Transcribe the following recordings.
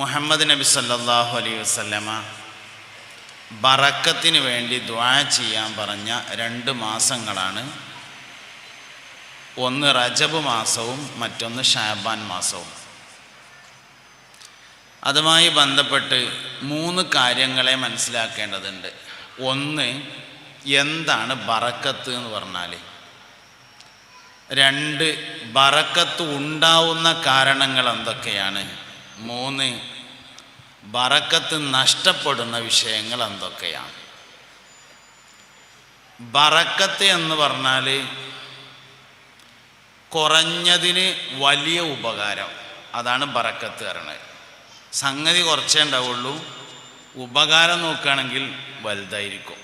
മുഹമ്മദ് നബി സല്ലാഹു അലൈ വസല്ലമ ബറക്കത്തിന് വേണ്ടി ദ്വാ ചെയ്യാൻ പറഞ്ഞ രണ്ട് മാസങ്ങളാണ്. ഒന്ന് റജബ് മാസവും മറ്റൊന്ന് ഷാബാൻ മാസവും. അതുമായി ബന്ധപ്പെട്ട് മൂന്ന് കാര്യങ്ങളെ മനസ്സിലാക്കേണ്ടതുണ്ട്. ഒന്ന് എന്താണ് ബറക്കത്ത് എന്ന് പറഞ്ഞാൽ രണ്ട് ബറക്കത്ത് ഉണ്ടാവുന്ന കാരണങ്ങൾ എന്തൊക്കെയാണ്? മൂന്ന് ബറക്കത്ത് നഷ്ടപ്പെടുന്ന വിഷയങ്ങൾ എന്തൊക്കെയാണ്? ബറക്കത്ത് എന്ന് പറഞ്ഞാൽ കുറഞ്ഞതിന് വലിയ ഉപകാരം. അതാണ് ബറക്കത്ത് പറയണത് സംഗതി കുറച്ചേ ഉണ്ടാവുള്ളൂ. ഉപകാരം നോക്കുകയാണെങ്കിൽ വലുതായിരിക്കും.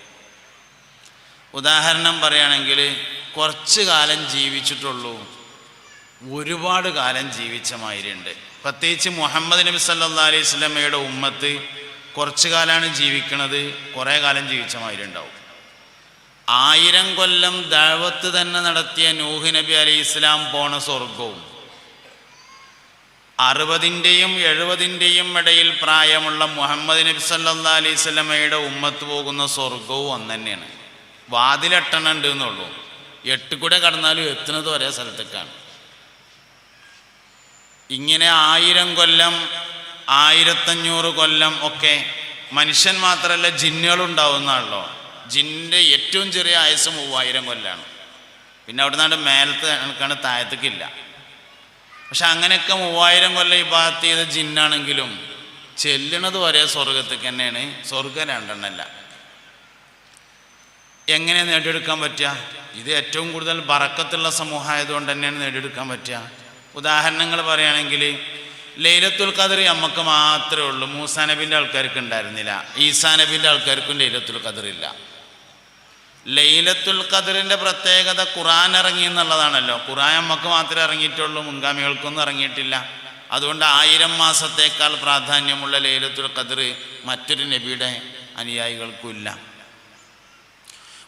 ഉദാഹരണം പറയുകയാണെങ്കിൽ കുറച്ച് കാലം ജീവിച്ചിട്ടുള്ളൂ. ഒരുപാട് കാലം ജീവിച്ച മാതിരിയുണ്ട്. പ്രത്യേകിച്ച് മുഹമ്മദ് നബി സല്ലാ അലൈഹി സ്വലമയുടെ ഉമ്മത്ത് കുറച്ച് കാലമാണ് ജീവിക്കണത് കുറേ കാലം ജീവിച്ച മാതിരി ഉണ്ടാവും ആയിരം കൊല്ലം ദാവത്ത് തന്നെ നടത്തിയ നൂഹ് നബി അലൈഹി ഇസ്ലാം പോണ സ്വർഗവും അറുപതിന്റെയും എഴുപതിന്റെയും ഇടയിൽ പ്രായമുള്ള മുഹമ്മദ് നബി സല്ലാ അലൈഹി സ്വലമയുടെ ഉമ്മത്ത് പോകുന്ന സ്വർഗവും ഒന്ന് തന്നെയാണ്. വാതിലെട്ടണുണ്ട് എന്നുള്ളൂ. എട്ട് കൂടെ കടന്നാലും എത്തുന്നത് ഒരേ സ്ഥലത്തേക്കാണ്. ഇങ്ങനെ ആയിരം കൊല്ലം ആയിരത്തഞ്ഞൂറ് കൊല്ലം ഒക്കെ മനുഷ്യൻ മാത്രമല്ല ജിന്നുകളുണ്ടാവുന്നതാണല്ലോ ജിന്നിന്റെ ഏറ്റവും ചെറിയ ആയുസ് മൂവായിരം കൊല്ലമാണ് പിന്നെ അവിടെ നിന്നാണ്ട് മേലത്തെ കണക്കാണ് താഴത്തേക്കില്ല പക്ഷെ അങ്ങനെയൊക്കെ മൂവായിരം കൊല്ലം ഭാഗത്ത് ചെയ്ത ജിന്നാണെങ്കിലും ചെല്ലണത് വരെ സ്വർഗത്തേക്ക് തന്നെയാണ്. സ്വർഗം രണ്ടെണ്ണല്ല. എങ്ങനെ നേടിയെടുക്കാൻ പറ്റുക? ഇത് ഏറ്റവും കൂടുതൽ ബറക്കത്തുള്ള സമൂഹമായതുകൊണ്ട് തന്നെയാണ് നേടിയെടുക്കാൻ പറ്റുക. ഉദാഹരണങ്ങൾ പറയുകയാണെങ്കിൽ ലൈലത്തുൽ ഖദർ നമുക്ക് മാത്രമേ ഉള്ളൂ. മൂസാ നബിന്റെ ആൾക്കാർക്ക് ഉണ്ടായിരുന്നില്ല. ഈസാ നബിന്റെ ആൾക്കാർക്കും ലൈലത്തുൽ ഖദർ ഇല്ല. ലൈലത്തുൽ ഖദറിന്റെ പ്രത്യേകത ഖുറാൻ ഇറങ്ങി എന്നുള്ളതാണല്ലോ. ഖുറാൻ നമുക്ക് മാത്രമേ ഇറങ്ങിയിട്ടുള്ളൂ മുൻഗാമികൾക്കൊന്നും ഇറങ്ങിയിട്ടില്ല. അതുകൊണ്ട് ആയിരം മാസത്തേക്കാൾ പ്രാധാന്യമുള്ള ലൈലത്തുൽ ഖദർ മറ്റൊരു നബിയുടെ അനുയായികൾക്കുമില്ല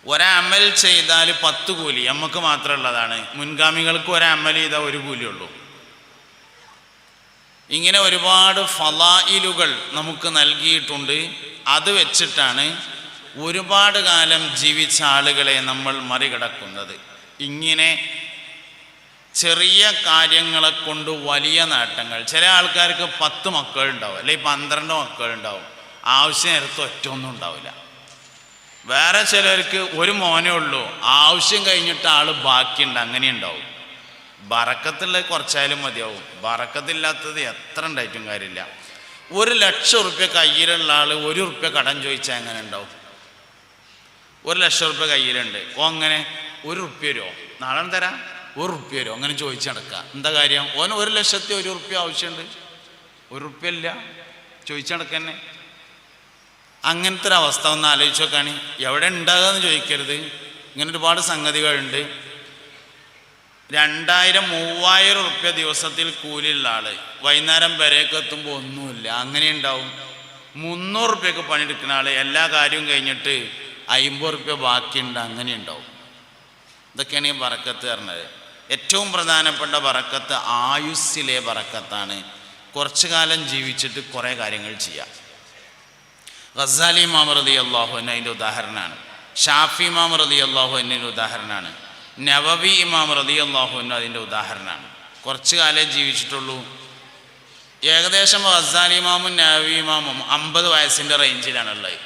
ഒരമൽ ചെയ്താൽ പത്ത് കൂലി നമുക്ക് മാത്രമുള്ളതാണ്. മുൻഗാമികൾക്ക് ഒരമൽ ചെയ്താൽ ഒരു കൂലിയുള്ളൂ ഇങ്ങനെ ഒരുപാട് ഫലായിലുകൾ നമുക്ക് നൽകിയിട്ടുണ്ട്. അത് വെച്ചിട്ടാണ് ഒരുപാട് കാലം ജീവിച്ച ആളുകളെ നമ്മൾ മറികടക്കുന്നത്. ഇങ്ങനെ ചെറിയ കാര്യങ്ങളെ കൊണ്ട് വലിയ നേട്ടങ്ങൾ. ചില ആൾക്കാർക്ക് പത്ത് മക്കളുണ്ടാവും അല്ലെങ്കിൽ പന്ത്രണ്ട് മക്കളുണ്ടാവും. ആവശ്യം നേരത്തെ ഒറ്റ ഒന്നും ഉണ്ടാവില്ല. വേറെ ചിലർക്ക് ഒരു മോനേ ഉള്ളൂ ആവശ്യം കഴിഞ്ഞിട്ട് ആൾ ബാക്കിയുണ്ട് അങ്ങനെ ഉണ്ടാവും ബറക്കത്തുള്ള കുറച്ചായാലും മതിയാവും. ബറക്കത്തില്ലാത്തത് എത്ര ഉണ്ടായിട്ടും കാര്യമില്ല. ഒരു ലക്ഷം ഉറുപ്യ കയ്യിലുള്ള ആൾ ഒരു ഉറുപ്യ കടം ചോദിച്ചാൽ എങ്ങനെ ഉണ്ടാവും? ഒരു ലക്ഷം ഉറുപ്യ കയ്യിലുണ്ട്. ഓ അങ്ങനെ ഒരു ഉറുപ്യ വരുമോ നാളെ തരാം. ഒരു ഉറുപ്യ വരുമോ അങ്ങനെ ചോദിച്ച് നടക്കുക എന്താ കാര്യം? ഓൻ ഒരു ലക്ഷത്തി ഒരു ഉറുപ്യ ആവശ്യമുണ്ട്. ഒരു ഉറുപ്യ ഇല്ല. ചോദിച്ചു നടക്കന്നെ. അങ്ങനത്തെ ഒരു അവസ്ഥ ഒന്ന് ആലോചിച്ച് നോക്കാണ്. എവിടെ ഉണ്ടാകുക ചോദിക്കരുത്. ഇങ്ങനെ ഒരുപാട് സംഗതികളുണ്ട്. രണ്ടായിരം മൂവായിരം ഉറുപ്യ ദിവസത്തിൽ കൂലിയുള്ള ആൾ. വൈകുന്നേരം വരെയൊക്കെ എത്തുമ്പോൾ ഒന്നുമില്ല. അങ്ങനെ ഉണ്ടാവും മുന്നൂറ് ഉറുപ്യക്ക് പണിയെടുക്കുന്ന ആൾ എല്ലാ കാര്യവും കഴിഞ്ഞിട്ട് അമ്പത് ഉറുപ്യ ബാക്കിയുണ്ട് അങ്ങനെ ഉണ്ടാവും ഇതൊക്കെയാണ് ഈ വറക്കത്ത് പറഞ്ഞത്. ഏറ്റവും പ്രധാനപ്പെട്ട വറക്കത്ത് ആയുസ്സിലെ വറക്കത്താണ്. കുറച്ചു കാലം ജീവിച്ചിട്ട് കുറേ കാര്യങ്ങൾ ചെയ്യാം. ഗസാലി ഇമാം റതി അള്ളാഹു അതിന്റെ ഉദാഹരണമാണ്. ഷാഫി ഇമാം റതി അള്ളാഹു എന്നതിന്റെ ഉദാഹരണമാണ്. നവവി ഇമാം റതി അള്ളാഹു അതിന്റെ ഉദാഹരണമാണ്. കുറച്ച് കാലേ ജീവിച്ചിട്ടുള്ളൂ. ഏകദേശം ഖസാലി ഇമാമും നവവി ഇമാമും അമ്പത് വയസ്സിന്റെ റേഞ്ചിലാണുള്ളത്.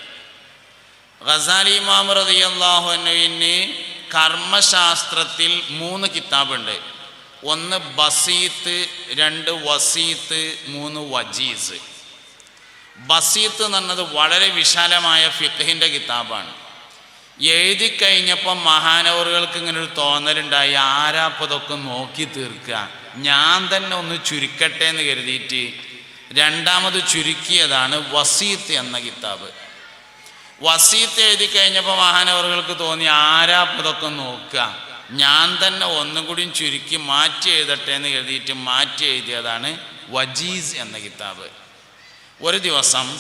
ഖസാലി ഇമാം റതി അള്ളാഹു എന്നവിന് കർമ്മശാസ്ത്രത്തിൽ മൂന്ന് കിതാബുണ്ട്. ഒന്ന് ബസീത്ത് രണ്ട് വസീത്ത് മൂന്ന് വജീസ്. ബസീത്ത് എന്ന് പറഞ്ഞത് വളരെ വിശാലമായ ഫിഖഹിന്റെ കിതാബാണ്. എഴുതി കഴിഞ്ഞപ്പോൾ മഹാനവറുകൾക്ക് ഇങ്ങനെ ഒരു തോന്നലുണ്ടായി ആരാപ്പതൊക്കെ നോക്കി തീർക്കുക? ഞാൻ തന്നെ ഒന്ന് ചുരുക്കട്ടെ എന്ന് കരുതിയിട്ട് രണ്ടാമത് ചുരുക്കിയതാണ് വസീത്ത് എന്ന കിതാബ്. വസീത്ത് എഴുതി കഴിഞ്ഞപ്പോൾ മഹാനവറുകൾക്ക് തോന്നി ആരാപ്പതൊക്കെ നോക്കുക? ഞാൻ തന്നെ ഒന്നും കൂടിയും ചുരുക്കി മാറ്റി എഴുതട്ടെ എന്ന് കരുതിയിട്ട് മാറ്റി എഴുതിയതാണ് വജീസ് എന്ന കിതാബ്. ഒരു ദിവസം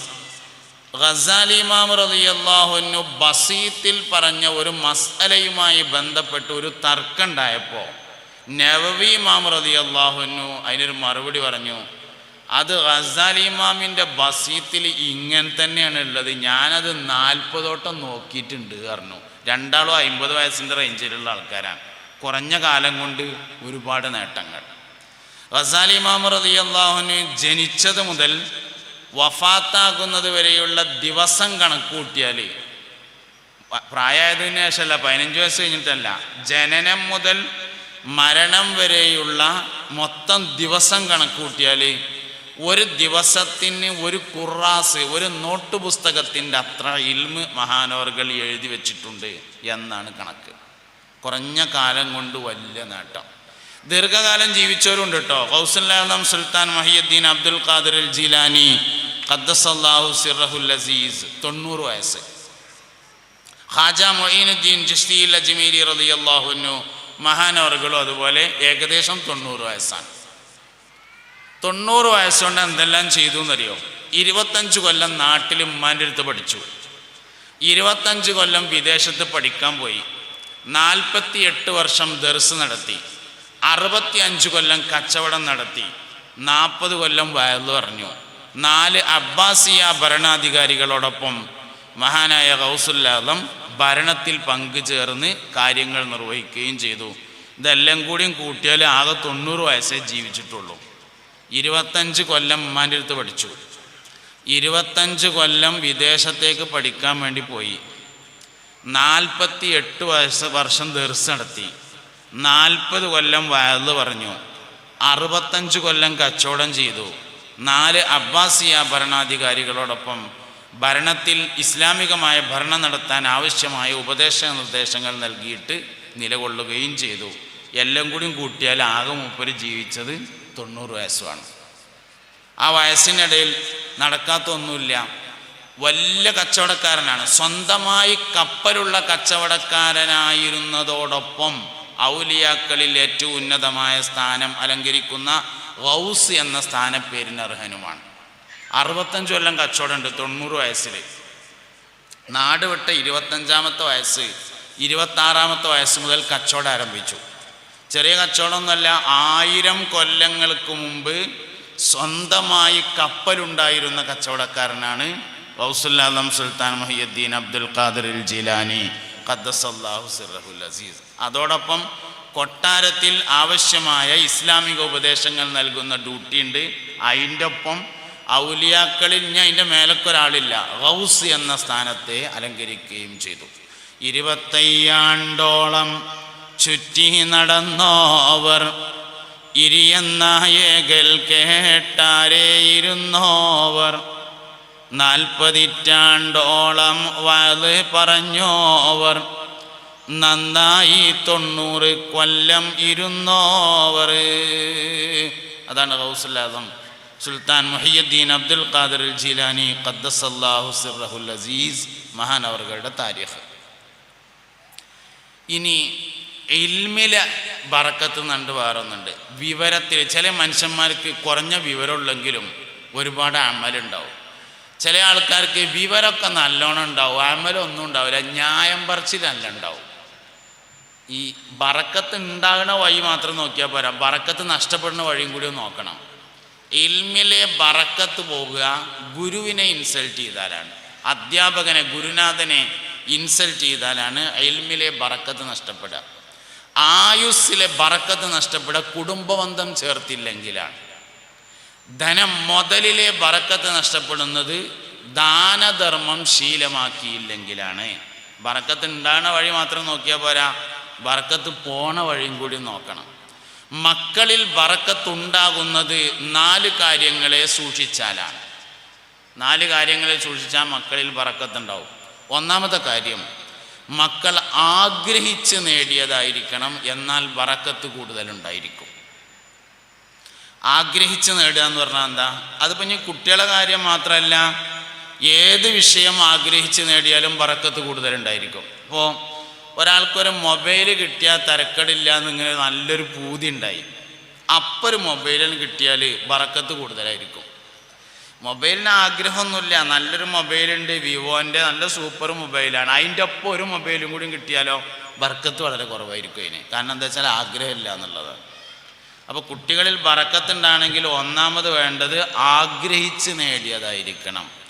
ഖസാലി ഇമാം റളിയല്ലാഹുവിനു ബസീത്തിൽ പറഞ്ഞ ഒരു മസലയുമായി ബന്ധപ്പെട്ട് ഒരു തർക്കമുണ്ടായപ്പോൾ നവവി ഇമാം അള്ളാഹുനു അതിനൊരു മറുപടി പറഞ്ഞു അത് ഗസാലി ഇമാമിന്റെ ബസീത്തിൽ ഇങ്ങനെ തന്നെയാണ് ഉള്ളത് ഞാനത് നാൽപ്പതോട്ടം നോക്കിയിട്ടുണ്ട് പറഞ്ഞു. രണ്ടാളും അമ്പത് വയസ്സിന്റെ റേഞ്ചിലുള്ള ആൾക്കാരാണ്. കുറഞ്ഞ കാലം കൊണ്ട് ഒരുപാട് നേട്ടങ്ങൾ. ഗസാലി ഇമാം റളിയല്ലാഹുവിന് ജനിച്ചത് മുതൽ വഫാത്താകുന്നത് വരെയുള്ള ദിവസം കണക്ക് കൂട്ടിയാൽ പ്രായമായതിനു ശേഷമല്ല പതിനഞ്ച് വയസ്സ് കഴിഞ്ഞിട്ടല്ല. ജനനം മുതൽ മരണം വരെയുള്ള മൊത്തം ദിവസം കണക്ക് കൂട്ടിയാൽ ഒരു ദിവസത്തിന് ഒരു കുറാസ് ഒരു നോട്ട് പുസ്തകത്തിന്റെ അത്ര ഇൽമ് മഹാനവർകൾ എഴുതി വെച്ചിട്ടുണ്ട് എന്നാണ് കണക്ക്. കുറഞ്ഞ കാലം കൊണ്ട് വലിയ നേട്ടം. ദീർഘകാലം ജീവിച്ചവരുണ്ട് കേട്ടോ. കൗസല്ലാം സുൽത്താൻ മഹിയുദ്ദീൻ അബ്ദുൽ ഖാദിർ ജീലാനി ഖദ്ദസല്ലാഹു സിറഹുൽ അസീസ് തൊണ്ണൂറ് വയസ്സ്. ഖാജ മൊയ്നുദ്ദീൻ ചിസ്തിയിൽ അജ്മീരി റതി അള്ളാഹുനു മഹാനവറുകളും അതുപോലെ ഏകദേശം തൊണ്ണൂറ് വയസ്സാണ്. തൊണ്ണൂറ് വയസ്സുകൊണ്ട് എന്തെല്ലാം ചെയ്തു എന്നറിയോ ഇരുപത്തഞ്ച് കൊല്ലം നാട്ടിൽ ഉമ്മാന്റെ അടുത്ത് പഠിച്ചു. ഇരുപത്തഞ്ച് കൊല്ലം വിദേശത്ത് പഠിക്കാൻ പോയി. നാൽപ്പത്തി എട്ട് വർഷം ദർസ് നടത്തി. അറുപത്തി അഞ്ച് കൊല്ലം കച്ചവടം നടത്തി. നാൽപ്പത് കൊല്ലം വയലു പറഞ്ഞു. നാല് അബ്ബാസിയ ഭരണാധികാരികളോടൊപ്പം മഹാനായ ഗൗസുല്ലാദം ഭരണത്തിൽ പങ്കുചേർന്ന് കാര്യങ്ങൾ നിർവഹിക്കുകയും ചെയ്തു. ഇതെല്ലാം കൂടിയും കൂട്ടിയാൽ ആകെ തൊണ്ണൂറ് വയസ്സേ ജീവിച്ചിട്ടുള്ളൂ. ഇരുപത്തഞ്ച് കൊല്ലം ഉമ്മാന്റെ അടുത്ത് പഠിച്ചു. ഇരുപത്തഞ്ച് കൊല്ലം വിദേശത്തേക്ക് പഠിക്കാൻ വേണ്ടി പോയി. നാൽപ്പത്തി എട്ട് വയസ്സ് വർഷം ദർസ് നടത്തി. നാൽപ്പത് കൊല്ലം വയത് പറഞ്ഞു. അറുപത്തഞ്ച് കൊല്ലം കച്ചവടം ചെയ്തു. നാല് അബ്ബാസിയ ഭരണാധികാരികളോടൊപ്പം ഭരണത്തിൽ ഇസ്ലാമികമായ ഭരണം നടത്താൻ ആവശ്യമായ ഉപദേശ നിർദ്ദേശങ്ങൾ നൽകിയിട്ട് നിലകൊള്ളുകയും ചെയ്തു. എല്ലാം കൂടിയും കൂട്ടിയാൽ ആകെ മൂപ്പര് ജീവിച്ചത് തൊണ്ണൂറ് വയസ്സുമാണ് ആ വയസ്സിനിടയിൽ നടക്കാത്തൊന്നുമില്ല. വലിയ കച്ചവടക്കാരനാണ്. സ്വന്തമായി കപ്പലുള്ള കച്ചവടക്കാരനായിരുന്നതോടൊപ്പം ഔലിയാക്കളിൽ ഏറ്റവും ഉന്നതമായ സ്ഥാനം അലങ്കരിക്കുന്ന ഗൗസ് എന്ന സ്ഥാനപ്പേരിന് അർഹനുമാണ്. അറുപത്തഞ്ച് കൊല്ലം കച്ചവടമുണ്ട് തൊണ്ണൂറ് വയസ്സിൽ നാട് വിട്ട ഇരുപത്തഞ്ചാമത്തെ വയസ്സ് ഇരുപത്താറാമത്തെ വയസ്സ് മുതൽ കച്ചവടം ആരംഭിച്ചു. ചെറിയ കച്ചവടമൊന്നുമല്ല ആയിരം കൊല്ലങ്ങൾക്ക് മുമ്പ് സ്വന്തമായി കപ്പലുണ്ടായിരുന്ന കച്ചവടക്കാരനാണ് ഗൗസുല്ലാദം സുൽത്താൻ മുഹിയുദ്ദീൻ അബ്ദുൽ ഖാദിർ ജീലാനി ഖദ്ദസല്ലാഹു സിറഹുൽ അസീസ്. അതോടൊപ്പം കൊട്ടാരത്തിൽ ആവശ്യമായ ഇസ്ലാമിക ഉപദേശങ്ങൾ നൽകുന്ന ഡ്യൂട്ടി ഉണ്ട്. അതിന്റെ ഒപ്പം ഔലിയാക്കളിൽ ഞാൻ അതിന്റെ മേലക്കൊരാളില്ല. ഗൗസ് എന്ന സ്ഥാനത്തെ അലങ്കരിക്കുകയും ചെയ്തു. ഇരുപത്തയ്യാണ്ടോളം ചുറ്റി നടന്നോവർ. ഇരിയെന്ന ഏകൽ കേട്ടാരേയിരുന്നോവർ നാൽപ്പതിറ്റാണ്ടോളം വയത് പറഞ്ഞോവർ. നന്നായി തൊണ്ണൂറ് കൊല്ലം ഇരുന്നോവർ. അതാണ് ഗൗസുല്ലാദം. സുൽത്താൻ മുഹിയുദ്ദീൻ അബ്ദുൽ ഖാദർ ജിലാനി ഖദ്ദസല്ലാഹു സിറഹുൽ അസീസ് അവരുടെ താരിഖ്. ഇനി ഇൽമിലെ ബറക്കത്ത് നണ്ട് വേറൊന്നുണ്ട്. വിവരത്തിൽ ചില മനുഷ്യന്മാർക്ക് കുറഞ്ഞ വിവരമുള്ളെങ്കിലും ഒരുപാട് അമലുണ്ടാവും. ചില ആൾക്കാർക്ക് വിവരമൊക്കെ നല്ലോണം ഉണ്ടാവും. അമലൊന്നും ഉണ്ടാവില്ല. ന്യായം പറിച്ചിലല്ല ഉണ്ടാവും. ഈ ബറക്കത്ത് ഉണ്ടാകുന്ന വഴി മാത്രം നോക്കിയാൽ പോരാ. ബറക്കത്ത് നഷ്ടപ്പെടുന്ന വഴിയും കൂടി നോക്കണം. ഇൽമിലെ ബറക്കത്ത് പോകുക ഗുരുവിനെ ഇൻസൾട്ട് ചെയ്താലാണ്. അധ്യാപകനെ ഗുരുനാഥനെ ഇൻസൾട്ട് ചെയ്താലാണ് ഇൽമിലെ ബറക്കത്ത് നഷ്ടപ്പെടുക. ആയുസ്സിലെ ബറക്കത്ത് നഷ്ടപ്പെടുക കുടുംബബന്ധം ചേർത്തില്ലെങ്കിലാണ്. ധനം മുതലിലെ ബറക്കത്ത് നഷ്ടപ്പെടുന്നത് ദാനധർമ്മം ശീലമാക്കിയില്ലെങ്കിലാണ്. ബറക്കത്ത് ഉണ്ടാകുന്ന വഴി മാത്രം നോക്കിയാൽ പോരാ. ബറക്കത്ത് പോണ വഴിയും കൂടി നോക്കണം. മക്കളിൽ ബറക്കത്തുണ്ടാകുന്നത് നാല് കാര്യങ്ങളെ സൂക്ഷിച്ചാലാണ്. നാല് കാര്യങ്ങളെ സൂക്ഷിച്ചാൽ മക്കളിൽ ബറക്കത്തുണ്ടാവും. ഒന്നാമത്തെ കാര്യം മക്കൾ ആഗ്രഹിച്ച് നേടിയതായിരിക്കണം എന്നാൽ ബറക്കത്ത് കൂടുതലുണ്ടായിരിക്കും. ആഗ്രഹിച്ച് നേടുക എന്ന് പറഞ്ഞാൽ എന്താ? അതിപ്പോൾ ഇനി കുട്ടികളെ കാര്യം മാത്രമല്ല ഏത് വിഷയം ആഗ്രഹിച്ച് നേടിയാലും ബറക്കത്ത് കൂടുതലുണ്ടായിരിക്കും. ഇപ്പോൾ ഒരാൾക്കൊരു മൊബൈൽ കിട്ടിയാൽ തിരക്കടില്ല എന്നിങ്ങനെ നല്ലൊരു പൂതി ഉണ്ടായി. അപ്പം ഒരു മൊബൈലിന് കിട്ടിയാൽ വറക്കത്ത് കൂടുതലായിരിക്കും. മൊബൈലിന് ആഗ്രഹമൊന്നുമില്ല. നല്ലൊരു മൊബൈലുണ്ട് വിവോന്റെ നല്ല സൂപ്പർ മൊബൈലാണ് അതിന്റെ ഒപ്പം ഒരു മൊബൈലും കൂടി കിട്ടിയാലോ ബർക്കത്ത് വളരെ കുറവായിരിക്കും അതിന്. കാരണം എന്താ വെച്ചാൽ ആഗ്രഹമില്ല എന്നുള്ളത്. അപ്പോൾ കുട്ടികളിൽ ബറക്കത്തുണ്ടാണെങ്കിൽ ഒന്നാമത് വേണ്ടത് ആഗ്രഹിച്ച് നേടിയതായിരിക്കണം.